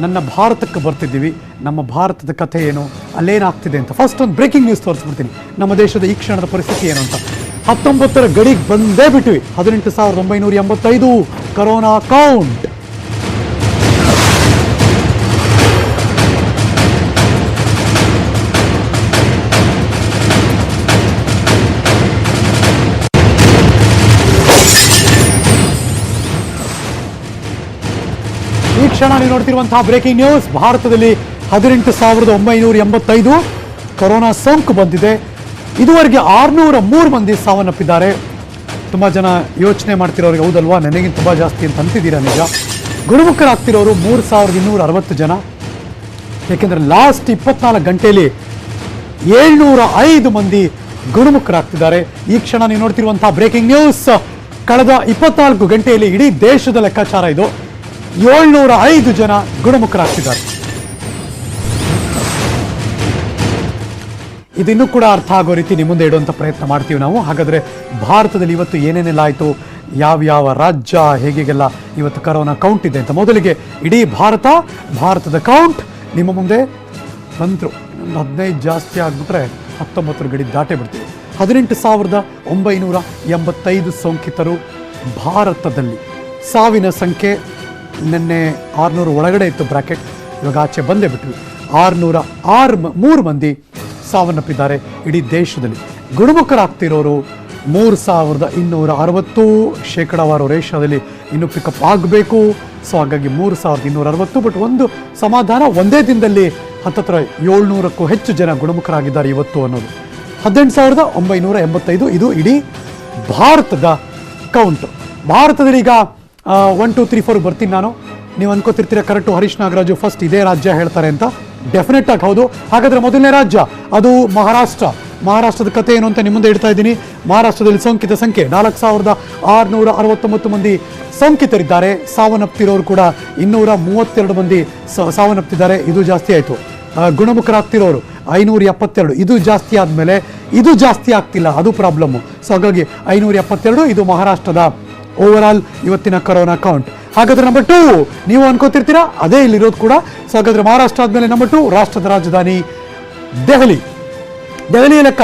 ನನ್ನ ಭಾರತಕ್ಕೆ ಬರ್ತಿದ್ದೀವಿ. ನಮ್ಮ ಭಾರತದ ಕಥೆ ಏನು? ಅಲ್ಲೇನಾಗ್ತಿದೆ ಅಂತ. ಫಸ್ಟ್ ಒಂದು ಬ್ರೇಕಿಂಗ್ ನ್ಯೂಸ್ ತೋರಿಸ್ಬಿಡ್ತೀನಿ. ನಮ್ಮ ದೇಶದ ಈ ಕ್ಷಣದ ಪರಿಸ್ಥಿತಿ ಏನು ಅಂತ. ಹತ್ತೊಂಬತ್ತರ ಗಡಿಗೆ ಬಂದೇ ಬಿಟ್ವಿ. ಹದಿನೆಂಟು ಸಾವಿರದ ಒಂಬೈನೂರ ಎಂಬತ್ತೈದು. ಕರೋನಾ ಕೌಂಟ್ ಈ ಕ್ಷಣ ನೀವು ನೋಡ್ತಿರುವಂತಹ ಬ್ರೇಕಿಂಗ್ ನ್ಯೂಸ್. ಭಾರತದಲ್ಲಿ ಹದಿನೆಂಟು ಸಾವಿರದ ಒಂಬೈನೂರ ಎಂಬತ್ತೈದು ಕೊರೋನಾ ಸೋಂಕು ಬಂದಿದೆ. ಇದುವರೆಗೆ ಆರುನೂರ ಮೂರು ಮಂದಿ ಸಾವನ್ನಪ್ಪಿದ್ದಾರೆ. ತುಂಬ ಜನ ಯೋಚನೆ ಮಾಡ್ತಿರೋರಿಗೆ ಹೌದಲ್ವಾ? ನನಗಿಂತ ತುಂಬ ಜಾಸ್ತಿ ಅಂತ ಅಂತಿದ್ದೀರಾ ನಿಜ? ಗುಣಮುಖರಾಗ್ತಿರೋರು ಮೂರು ಸಾವಿರದ ಇನ್ನೂರ ಅರವತ್ತು ಜನ. ಏಕೆಂದರೆ ಲಾಸ್ಟ್ ಇಪ್ಪತ್ನಾಲ್ಕು ಗಂಟೆಯಲ್ಲಿ ಏಳ್ನೂರ ಐದು ಮಂದಿ ಗುಣಮುಖರಾಗ್ತಿದ್ದಾರೆ. ಈ ಕ್ಷಣ ನೀವು ನೋಡ್ತಿರುವಂತಹ ಬ್ರೇಕಿಂಗ್ ನ್ಯೂಸ್. ಕಳೆದ ಇಪ್ಪತ್ನಾಲ್ಕು ಗಂಟೆಯಲ್ಲಿ ಇಡೀ ದೇಶದ ಲೆಕ್ಕಾಚಾರ ಇದು. ಏಳ್ನೂರ ಐದು ಜನ ಗುಣಮುಖರಾಗ್ತಿದ್ದಾರೆ. ಇದಿನ್ನೂ ಕೂಡ ಅರ್ಥ ಆಗೋ ರೀತಿ ನಿಮ್ಮ ಮುಂದೆ ಇಡುವಂಥ ಪ್ರಯತ್ನ ಮಾಡ್ತೀವಿ ನಾವು. ಹಾಗಾದರೆ ಭಾರತದಲ್ಲಿ ಇವತ್ತು ಏನೇನೆಲ್ಲ ಆಯಿತು? ಯಾವ್ಯಾವ ರಾಜ್ಯ ಹೇಗೆಲ್ಲ ಇವತ್ತು ಕರೋನಾ ಕೌಂಟ್ ಇದೆ ಅಂತ ಮೊದಲಿಗೆ ಇಡೀ ಭಾರತ, ಭಾರತದ ಕೌಂಟ್ ನಿಮ್ಮ ಮುಂದೆ ಬಂದರು. ಹದಿನೈದು ಜಾಸ್ತಿ ಆಗಿಬಿಟ್ರೆ ಹತ್ತೊಂಬತ್ತರ ಗಡಿ ದಾಟೇ ಬಿಡ್ತೀವಿ. ಹದಿನೆಂಟು ಸಾವಿರದ ಒಂಬೈನೂರ ಎಂಬತ್ತೈದು ಸೋಂಕಿತರು ಭಾರತದಲ್ಲಿ. ಸಾವಿನ ಸಂಖ್ಯೆ ನಿನ್ನೆ ಆರುನೂರು ಒಳಗಡೆ ಇತ್ತು ಬ್ರಾಕೆಟ್. ಇವಾಗ ಆಚೆ ಬಂದೇ ಬಿಟ್ವಿ. ಆರುನೂರ ಆರು ಮೂರು ಮಂದಿ ಸಾವನ್ನಪ್ಪಿದ್ದಾರೆ ಇಡೀ ದೇಶದಲ್ಲಿ. ಗುಣಮುಖರಾಗ್ತಿರೋರು ಮೂರು ಸಾವಿರದ ಇನ್ನೂರ ಅರವತ್ತು ಶೇಕಡಾವಾರು ರೇಷ್ಯಾದಲ್ಲಿ ಇನ್ನೂ ಪಿಕಪ್ ಆಗಬೇಕು. ಸೊ ಹಾಗಾಗಿ ಮೂರು ಸಾವಿರದ ಇನ್ನೂರ ಅರವತ್ತು ಬಟ್ ಒಂದು ಸಮಾಧಾನ ಒಂದೇ ದಿನದಲ್ಲಿ ಹತ್ತತ್ರ ಏಳ್ನೂರಕ್ಕೂ ಹೆಚ್ಚು ಜನ ಗುಣಮುಖರಾಗಿದ್ದಾರೆ ಇವತ್ತು ಅನ್ನೋದು. ಹದಿನೆಂಟು ಸಾವಿರದ ಒಂಬೈನೂರ ಎಂಬತ್ತೈದು ಇದು ಇಡೀ ಭಾರತದ ಕೌಂಟ್ ಭಾರತದಲ್ಲಿ ಈಗ ಒನ್ ಟು ತ್ರೀ ಫೋರ್ ಬರ್ತೀನಿ ನಾನು. ನೀವು ಅನ್ಕೋತಿರ್ತೀರ ಕರೆಕ್ಟು ಹರೀಶ್ ನಾಗರಾಜು ಫಸ್ಟ್ ಇದೇ ರಾಜ್ಯ ಹೇಳ್ತಾರೆ ಅಂತ. ಡೆಫಿನೆಟ್ ಆಗಿ ಹೌದು. ಹಾಗಾದ್ರೆ ಮೊದಲನೇ ರಾಜ್ಯ, ಅದು ಮಹಾರಾಷ್ಟ್ರ. ಮಹಾರಾಷ್ಟ್ರದ ಕಥೆ ಏನು ಅಂತ ನಿಮ್ಮ ಮುಂದೆ ಇಡ್ತಾ ಇದ್ದೀನಿ. ಮಹಾರಾಷ್ಟ್ರದಲ್ಲಿ ಸೋಂಕಿತ ಸಂಖ್ಯೆ ನಾಲ್ಕು ಸಾವಿರದ ಆರುನೂರ ಅರವತ್ತೊಂಬತ್ತು ಮಂದಿ ಸೋಂಕಿತರಿದ್ದಾರೆ. ಸಾವನ್ನಪ್ತಿರೋರು ಕೂಡ ಇನ್ನೂರ ಮೂವತ್ತೆರಡು ಮಂದಿ ಸಾವನ್ನಪ್ತಿದ್ದಾರೆ ಇದು ಜಾಸ್ತಿ ಆಯಿತು. ಗುಣಮುಖರಾಗ್ತಿರೋರು ಐನೂರ ಎಪ್ಪತ್ತೆರಡು. ಇದು ಜಾಸ್ತಿ ಆದಮೇಲೆ ಇದು ಜಾಸ್ತಿ ಆಗ್ತಿಲ್ಲ. ಅದು ಪ್ರಾಬ್ಲಮ್ಮು ಸೊ ಹಾಗಾಗಿ ಐನೂರ ಎಪ್ಪತ್ತೆರಡು, ಇದು ಮಹಾರಾಷ್ಟ್ರದ ಓವರ್ ಆಲ್ ಇವತ್ತಿನ ಕರೋನಾ ಕೌಂಟ್ ಹಾಗಾದ್ರೆ ನಂಬರ್ ಟೂ ನೀವು ಅನ್ಕೋತಿರ್ತೀರಾ? ಅದೇ ಇಲ್ಲಿರೋದು ಕೂಡ. ಸೊ ಹಾಗಾದ್ರೆ ಮಹಾರಾಷ್ಟ್ರ ಆದಮೇಲೆ ನಂಬರ್ ಟೂ ರಾಷ್ಟ್ರದ ರಾಜಧಾನಿ ದೆಹಲಿ. ದೆಹಲಿಯ ಲೆಕ್ಕ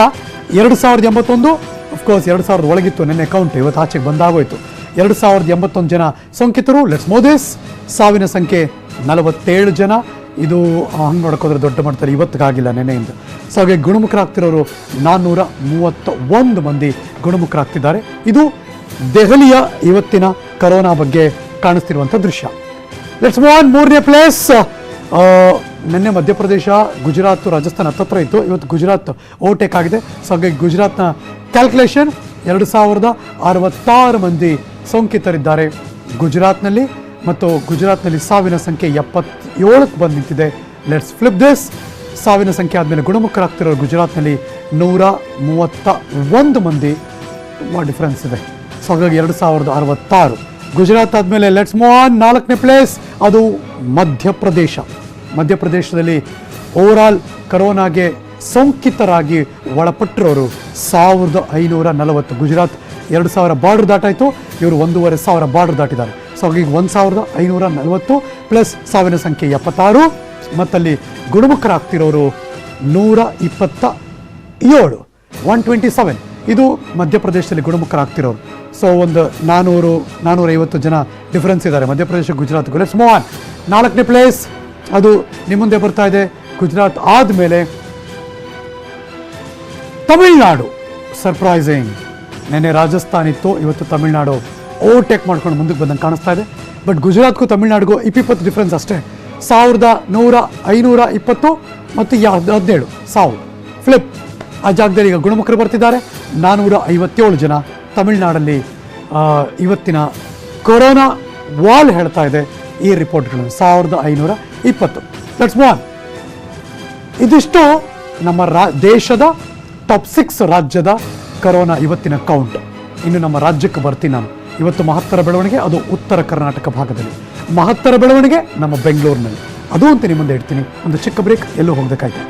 ಎರಡು ಸಾವಿರದ ಎಂಬತ್ತೊಂದು ಅಫ್ಕೋರ್ಸ್ ಎರಡು ಸಾವಿರದ ಒಳಗಿತ್ತು, ನೆನ್ನೆ ಕೌಂಟ್ ಇವತ್ತು ಆಚೆಗೆ ಬಂದಾಗೋಯ್ತು. ಎರಡು ಸಾವಿರದ ಎಂಬತ್ತೊಂದು ಜನ ಸೋಂಕಿತರು ಲೆಟ್ಸ್ ಮೋದಿಸ್ ಸಾವಿನ ಸಂಖ್ಯೆ ನಲವತ್ತೇಳು ಜನ. ಇದು ಹಂಗೆ ನೋಡ್ಕೋದ್ರೆ ದೊಡ್ಡ ಮಟ್ಟದಲ್ಲಿ ಇವತ್ತಿಗಾಗಿಲ್ಲ ನೆನೆಯಿಂದ ಸೊ ಹಾಗೆ ಗುಣಮುಖರಾಗ್ತಿರೋರು ನಾನ್ನೂರ ಮೂವತ್ತ ಒಂದು ಮಂದಿ ಗುಣಮುಖರಾಗ್ತಿದ್ದಾರೆ. ಇದು ದೆಹಲಿಯ ಇವತ್ತಿನ ಕರೋನಾ ಬಗ್ಗೆ ಕಾಣಿಸ್ತಿರುವಂಥ ದೃಶ್ಯ. ಲೆಟ್ಸ್ ಮೂವ್ ಆನ್ ಮೂರನೇ ಪ್ಲೇಸ್ ನಿನ್ನೆ ಮಧ್ಯಪ್ರದೇಶ, ಗುಜರಾತ್, ರಾಜಸ್ಥಾನ ಹತ್ತತ್ರ ಇತ್ತು. ಇವತ್ತು ಗುಜರಾತ್ ಓವರ್ಟೇಕ್ ಆಗಿದೆ. ಸೊ ಹಾಗೆ ಗುಜರಾತ್ನ ಕ್ಯಾಲ್ಕುಲೇಷನ್ ಎರಡು ಸಾವಿರದ ಅರವತ್ತಾರು ಮಂದಿ ಸೋಂಕಿತರಿದ್ದಾರೆ ಗುಜರಾತ್ನಲ್ಲಿ ಮತ್ತು ಗುಜರಾತ್ನಲ್ಲಿ ಸಾವಿನ ಸಂಖ್ಯೆ ಎಪ್ಪತ್ತೇಳಕ್ಕೆ ಬಂದು ನಿಂತಿದೆ. ಲೆಟ್ಸ್ ಫ್ಲಿಪ್ ದಿಸ್ ಸಾವಿನ ಸಂಖ್ಯೆ ಆದಮೇಲೆ ಗುಣಮುಖರಾಗ್ತಿರೋ ಗುಜರಾತ್ನಲ್ಲಿ ನೂರ ಮೂವತ್ತ ಒಂದು ಮಂದಿ. ತುಂಬ ಡಿಫ್ರೆನ್ಸ್ ಇದೆ? ಸೊ ಹಾಗಾಗಿ ಎರಡು ಸಾವಿರದ ಅರವತ್ತಾರು. ಗುಜರಾತ್ ಆದಮೇಲೆ ಲೆಟ್ಸ್ ಮೂವ್ ಆನ್ ನಾಲ್ಕನೇ ಪ್ಲೇಸ್ ಅದು ಮಧ್ಯಪ್ರದೇಶ. ಮಧ್ಯಪ್ರದೇಶದಲ್ಲಿ ಓವರಾಲ್ ಕರೋನಾಗೆ ಸೋಂಕಿತರಾಗಿ ಒಳಪಟ್ಟಿರೋರು ಸಾವಿರದ ಐನೂರ ನಲವತ್ತು. ಗುಜರಾತ್ ಎರಡು ಸಾವಿರ ಬಾರ್ಡರ್ ದಾಟಾಯಿತು. ಇವರು ಒಂದೂವರೆ ಸಾವಿರ ಬಾರ್ಡರ್ ದಾಟಿದ್ದಾರೆ. ಸೊ ಹಾಗಾಗಿ ಒಂದು ಸಾವಿರದ ಐನೂರ ನಲವತ್ತು ಪ್ಲಸ್ ಸಾವಿನ ಸಂಖ್ಯೆ ಎಪ್ಪತ್ತಾರು. ಮತ್ತಲ್ಲಿ ಗುಣಮುಖರಾಗ್ತಿರೋರು ನೂರ ಇಪ್ಪತ್ತ ಏಳು. ಒನ್ ಟ್ವೆಂಟಿ ಸೆವೆನ್ ಇದು ಮಧ್ಯಪ್ರದೇಶದಲ್ಲಿ ಗುಣಮುಖರಾಗ್ತಿರೋರು. ಸೊ ಒಂದು ನಾನೂರು, ನಾನೂರೈವತ್ತು ಜನ ಡಿಫ್ರೆನ್ಸ್ ಇದ್ದಾರೆ. Madhya Pradesh, Gujarat let's move on ನಾಲ್ಕನೇ ಪ್ಲೇಸ್ ಅದು ನಿಮ್ಮ ಮುಂದೆ ಬರ್ತಾ ಇದೆ. ಗುಜರಾತ್ ಆದಮೇಲೆ ತಮಿಳ್ನಾಡು. ಸರ್ಪ್ರೈಸಿಂಗ್ ನೆನ್ನೆ ರಾಜಸ್ಥಾನ್ ಇತ್ತು. ಇವತ್ತು ತಮಿಳ್ನಾಡು ಓವರ್ಟೇಕ್ ಮಾಡ್ಕೊಂಡು ಮುಂದಕ್ಕೆ ಬಂದಂಗೆ ಕಾಣಿಸ್ತಾ ಇದೆ. ಬಟ್ ಗುಜರಾತ್ಗೂ ತಮಿಳ್ನಾಡಿಗೂ ಇಪ್ಪಿಪ್ಪತ್ತು ಡಿಫ್ರೆನ್ಸ್ ಅಷ್ಟೇ. ಸಾವಿರದ ನೂರ ಐನೂರ ಇಪ್ಪತ್ತು ಮತ್ತು ಹದಿನೇಳು. ಸಾವಿರ ಫ್ಲಿಪ್ ಆ ಜಾಗದಲ್ಲಿ ಈಗ ಗುಣಮುಖರು ಬರ್ತಿದ್ದಾರೆ. ನಾನ್ನೂರ ಐವತ್ತೇಳು ಜನ ತಮಿಳ್ನಾಡಲ್ಲಿ ಇವತ್ತಿನ ಕೊರೋನಾ ವಾಲ್ ಹೇಳ್ತಾ ಇದೆ ಈ ರಿಪೋರ್ಟ್ಗಳು ಸಾವಿರದ ಐನೂರ ಇಪ್ಪತ್ತು. ಲೆಟ್ಸ್ ಮೂವ್ ಇದಿಷ್ಟು ನಮ್ಮ ರಾ, ದೇಶದ ಟಾಪ್ ಸಿಕ್ಸ್ ರಾಜ್ಯದ ಕರೋನಾ ಇವತ್ತಿನ ಕೌಂಟ್ ಇನ್ನು ನಮ್ಮ ರಾಜ್ಯಕ್ಕೆ ಬರ್ತೀನಿ ನಾನು. ಇವತ್ತು ಮಹತ್ತರ ಬೆಳವಣಿಗೆ, ಅದು ಉತ್ತರ ಕರ್ನಾಟಕ ಭಾಗದಲ್ಲಿ. ಮಹತ್ತರ ಬೆಳವಣಿಗೆ ನಮ್ಮ ಬೆಂಗಳೂರಿನಲ್ಲಿ. ಅದು ಅಂತ ನಿಮ್ಮ ಮುಂದೆ ಇಡ್ತೀನಿ ಒಂದು ಚಿಕ್ಕ ಬ್ರೇಕ್ ಎಲ್ಲೂ ಹೋಗಬೇಕಾಯ್ತು.